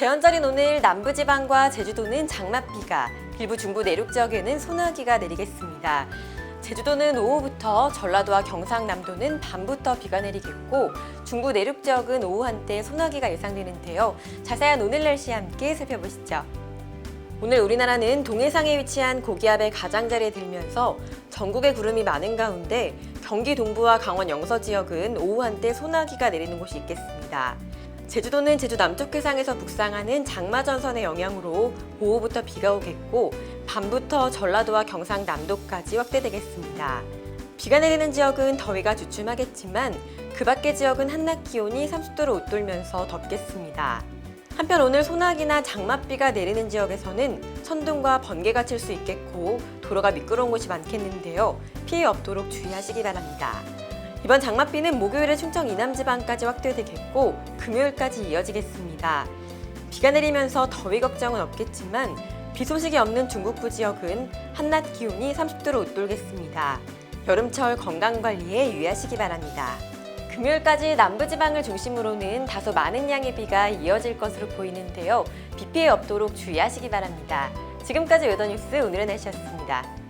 제헌절인 오늘 남부지방과 제주도는 장맛비가, 일부 중부 내륙 지역에는 소나기가 내리겠습니다. 제주도는 오후부터 전라도와 경상남도는 밤부터 비가 내리겠고 중부 내륙 지역은 오후 한때 소나기가 예상되는데요. 자세한 오늘 날씨 함께 살펴보시죠. 오늘 우리나라는 동해상에 위치한 고기압의 가장자리에 들면서 전국에 구름이 많은 가운데 경기 동부와 강원 영서 지역은 오후 한때 소나기가 내리는 곳이 있겠습니다. 제주도는 제주 남쪽 해상에서 북상하는 장마전선의 영향으로 오후부터 비가 오겠고 밤부터 전라도와 경상남도까지 확대되겠습니다. 비가 내리는 지역은 더위가 주춤하겠지만 그 밖의 지역은 한낮 기온이 30도를 웃돌면서 덥겠습니다. 한편 오늘 소나기나 장맛비가 내리는 지역에서는 천둥과 번개가 칠 수 있겠고 도로가 미끄러운 곳이 많겠는데요. 피해 없도록 주의하시기 바랍니다. 이번 장맛비는 목요일에 충청 이남지방까지 확대되겠고 금요일까지 이어지겠습니다. 비가 내리면서 더위 걱정은 없겠지만 비 소식이 없는 중국부 지역은 한낮 기온이 30도를 웃돌겠습니다. 여름철 건강 관리에 유의하시기 바랍니다. 금요일까지 남부지방을 중심으로는 다소 많은 양의 비가 이어질 것으로 보이는데요. 비 피해 없도록 주의하시기 바랍니다. 지금까지 외더 뉴스 오늘의 날씨였습니다.